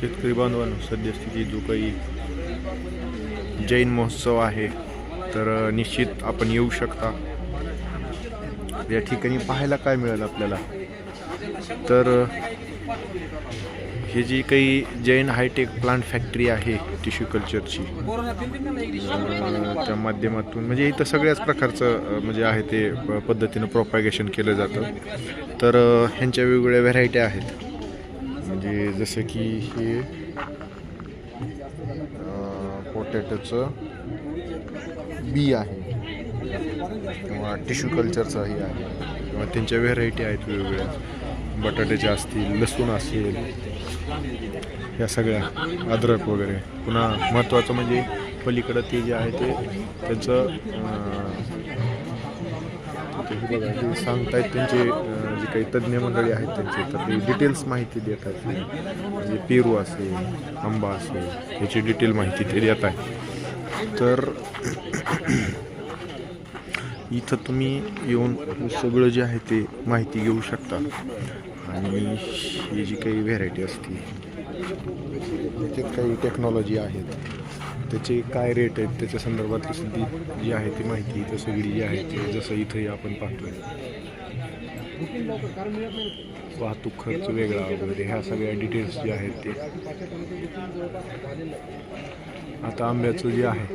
शेतकरी बांधवांनो सद्यस्थिती जो काही जैन महोत्सव आहे तर निश्चित आपण येऊ शकता. या ठिकाणी पाहायला काय मिळेल आपल्याला? तर हे जी काही जैन हायटेक प्लांट फॅक्टरी आहे टिश्यू कल्चरची त्या माध्यमातून म्हणजे इथं सगळ्याच प्रकारचं म्हणजे आहे ते प- पद्धतीनं प्रोपॅगेशन केलं जातं. तर ह्यांच्या वेगवेगळ्या व्हरायटी आहेत. म्हणजे जसं की हे पोटॅटोचं बी आहे. किंवा टिश्यू कल्चरचाही आहे. किंवा त्यांच्या व्हेरायटी आहेत वेगवेगळ्या. बटाट्याच्या असतील लसूण असेल या सगळ्या अद्रक वगैरे. पुन्हा महत्त्वाचं म्हणजे पलीकडं ते जे आहे ते त्याचं अं, हे बघा ते सांगतायत त्यांचे जे काही तज्ज्ञ मंडळी आहेत त्यांचे तर ते डिटेल्स माहिती देत आहेत म्हणजे पेरू असेल आंबा असेल याची डिटेल माहिती ते देत आहे तर इथं तुम्ही येऊन सगळं जे आहे ते माहिती घेऊ शकता. आणि ही जी काही व्हेरायटी असते त्याच्यात काही टेक्नॉलॉजी आहेत. त्याचे काय रेट आहेत त्याच्या संदर्भातली सुद्धी जी आहे ती माहिती तर सगळी जी आहे ती जसं इथंही आपण पाहतोय. वाहतूक खर्च वेगळा वगैरे ह्या सगळ्या डिटेल्स जे आहेत ते. आता आंब्याचं जे आहे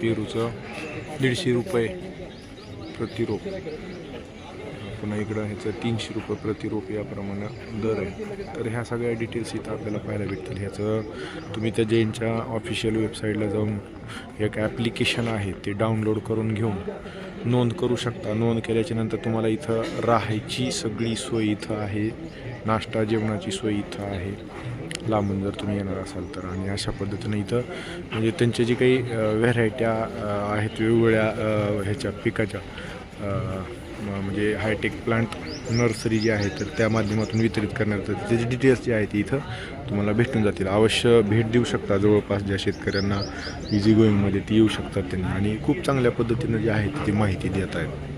पेरूचं दीडशे रुपये प्रतिरोप. पुन्हा इकडं ह्याचं तीनशे रुपये प्रति रोप याप्रमाणे दर आहे. तर ह्या सगळ्या डिटेल्स इथं आपल्याला पाहायला भेटतील. ह्याचं तुम्ही त्या जैनच्या ऑफिशियल वेबसाईटला जाऊन एक ॲप्लिकेशन आहे ते डाउनलोड करून घेऊन नोंद करू शकता. नोंद केल्याच्यानंतर तुम्हाला इथं राहायची सगळी सोय इथं आहे. नाश्ता जेवणाची सोय इथं आहे. लांबून जर तुम्ही येणार असाल तर. आणि अशा पद्धतीनं इथं म्हणजे त्यांच्या जे काही व्हेरायट्या आहेत वेगवेगळ्या ह्याच्या पिकाच्या म्हणजे हायटेक प्लांट नर्सरी जी आहे तर त्या माध्यमातून वितरित करण्यात येतात त्याची डिटेल्स जे आहे ती इथं तुम्हाला भेटून जातील. अवश्य भेट देऊ शकता. जवळपास ज्या शेतकऱ्यांना इझी गोईंगमध्ये ती येऊ शकतात त्यांना. आणि खूप चांगल्या पद्धतीनं जे आहे ती माहिती देत आहेत.